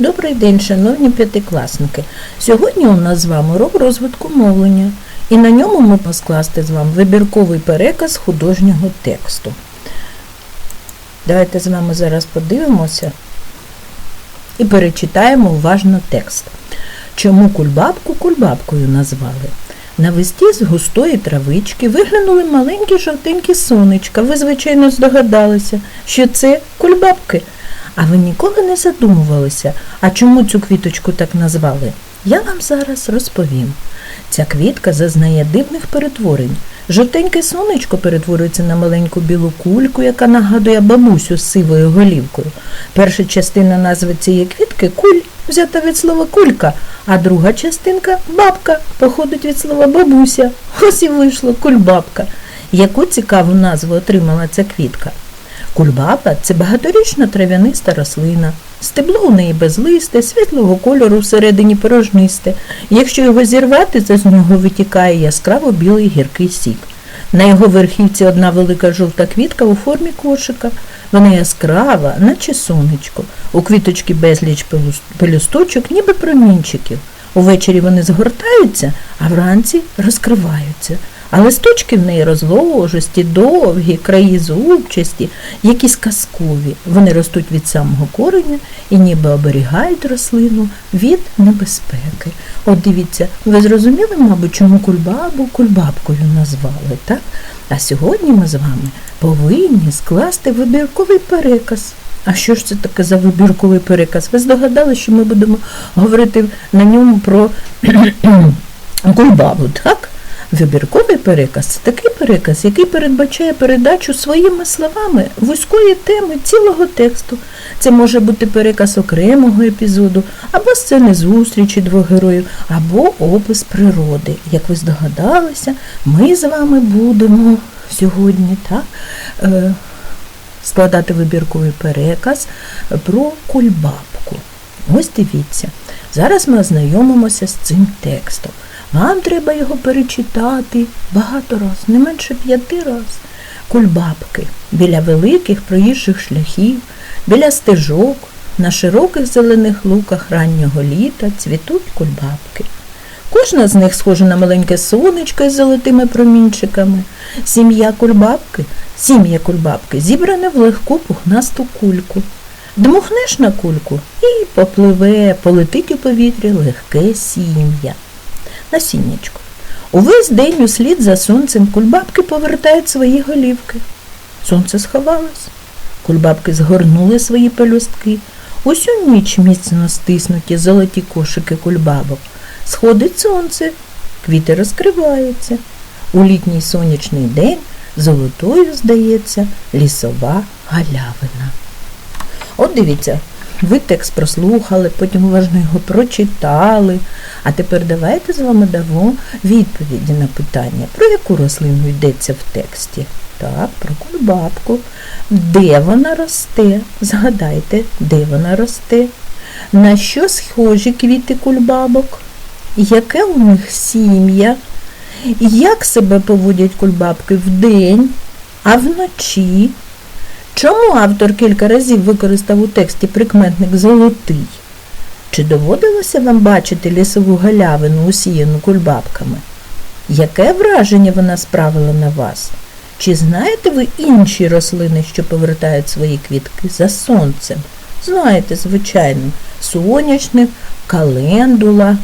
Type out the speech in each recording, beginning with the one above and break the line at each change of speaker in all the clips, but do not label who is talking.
Добрий день, шановні п'ятикласники. Сьогодні у нас з вами урок розвитку мовлення, і на ньому ми поскласти з вами вибірковий переказ художнього тексту. Давайте з вами зараз подивимося і перечитаємо уважно текст. Чому кульбабку кульбабкою назвали? Навесті з густої травички виглянули маленькі жовтенькі сонечка. Ви, звичайно, здогадалися, що це кульбабки. А ви ніколи не задумувалися, а чому цю квіточку так назвали? Я вам зараз розповім. Ця квітка зазнає дивних перетворень. Жовтеньке сонечко перетворюється на маленьку білу кульку, яка нагадує бабусю з сивою голівкою. Перша частина назви цієї квітки куль, взята від слова кулька, а друга частинка бабка, походить від слова бабуся. Ось і вийшло кульбабка. Яку цікаву назву отримала ця квітка? Кульбаба це багаторічна трав'яниста рослина. Стебло у неї безлисте, світлого кольору всередині порожнисте. Якщо його зірвати, то з нього витікає яскраво білий гіркий сік. На його верхівці одна велика жовта квітка у формі кошика. Вона яскрава, наче сонечко. У квіточки безліч пелюсточок, ніби промінчиків. Увечері вони згортаються, а вранці розкриваються. А листочки в неї розложисті, довгі, краї зубчасті, якісь казкові. Вони ростуть від самого кореня і ніби оберігають рослину від небезпеки. От дивіться, ви зрозуміли, мабуть, чому кульбабу кульбабкою назвали, так? А сьогодні ми з вами повинні скласти вибірковий переказ. А що ж це таке за вибірковий переказ? Ви здогадалися, що ми будемо говорити на ньому про кульбабу, так? Вибірковий переказ це такий переказ, який передбачає передачу своїми словами вузької теми цілого тексту. Це може бути переказ окремого епізоду, або сцени зустрічі двох героїв, або опис природи. Як ви здогадалися, ми з вами будемо сьогодні так, е, складати вибірковий переказ про кульбабку. Ось дивіться. Зараз ми ознайомимося з цим текстом. Вам треба його перечитати багато раз, не менше п'яти раз. Кульбабки біля великих проїжджих шляхів, біля стежок, на широких зелених луках раннього літа цвітуть кульбабки. Кожна з них схожа на маленьке сонечко із золотими промінчиками. Сім'я кульбабки, сім'я кульбабки зібране в легку пухнасту кульку. Дмухнеш на кульку і попливе, полетить у повітрі легке сім'я. Насіннячко. Увесь день услід за сонцем кульбабки повертають свої голівки. Сонце сховалось. Кульбабки згорнули свої пелюстки. Усю ніч міцно стиснуті золоті кошики кульбабок. Сходить сонце, квіти розкриваються. У літній сонячний день золотою здається лісова галявина. От дивіться, ви текст прослухали, потім уважно його прочитали. А тепер давайте з вами дамо відповіді на питання, про яку рослину йдеться в тексті. Так, про кульбабку. Де вона росте? Згадайте, де вона росте? На що схожі квіти кульбабок? Яке у них сім'я? Як себе поводять кульбабки вдень, а вночі? Чому автор кілька разів використав у тексті прикметник золотий? Чи доводилося вам бачити лісову галявину, усіяну кульбабками? Яке враження вона справила на вас? Чи знаєте ви інші рослини, що повертають свої квітки за сонцем? Знаєте, звичайно, сонячник, календула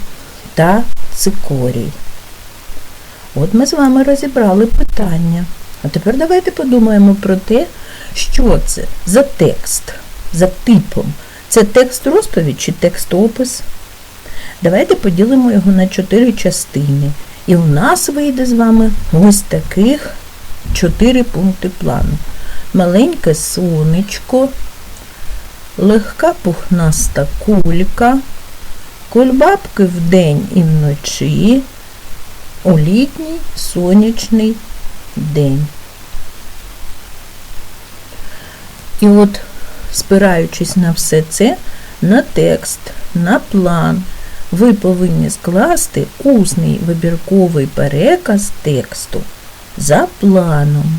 та цикорій. От ми з вами розібрали питання. А тепер давайте подумаємо про те, що це за текст, за типом. Це текст розповідь чи текст опис? Давайте поділимо його на чотири частини. І у нас вийде з вами ось таких чотири пункти плану. Маленьке сонечко, легка пухнаста кулька, кульбабки вдень і вночі, у літній сонячний день. І от, спираючись на все це, на текст, на план, ви повинні скласти усний вибірковий переказ тексту за планом.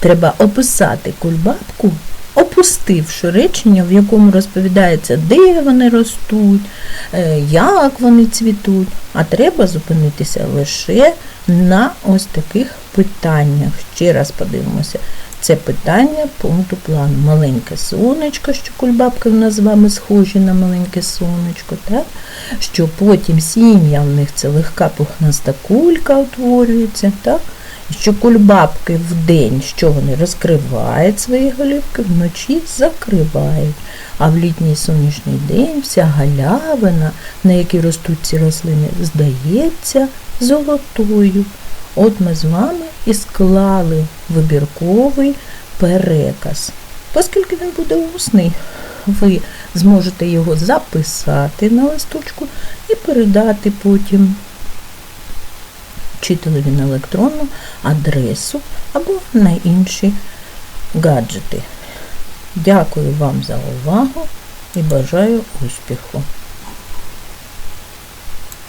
Треба описати кульбабку опустивши речення, в якому розповідається, де вони ростуть, е, як вони цвітуть, а треба зупинитися лише на ось таких питаннях. Ще раз подивимося. Це питання пункту плану. Маленьке сонечко, що кульбабки в нас з вами схожі на маленьке сонечко, так? що потім сім'я в них це легка пухнаста кулька утворюється, так? Що кульбабки в день, що вони розкривають свої голівки, вночі закривають. А в літній сонячний день вся галявина, на якій ростуть ці рослини, здається золотою. От ми з вами і склали вибірковий переказ. Оскільки він буде усний, ви зможете його записати на листочку і передати потім вчителеві на електронну адресу або на інші гаджети. Дякую вам за увагу і бажаю успіху!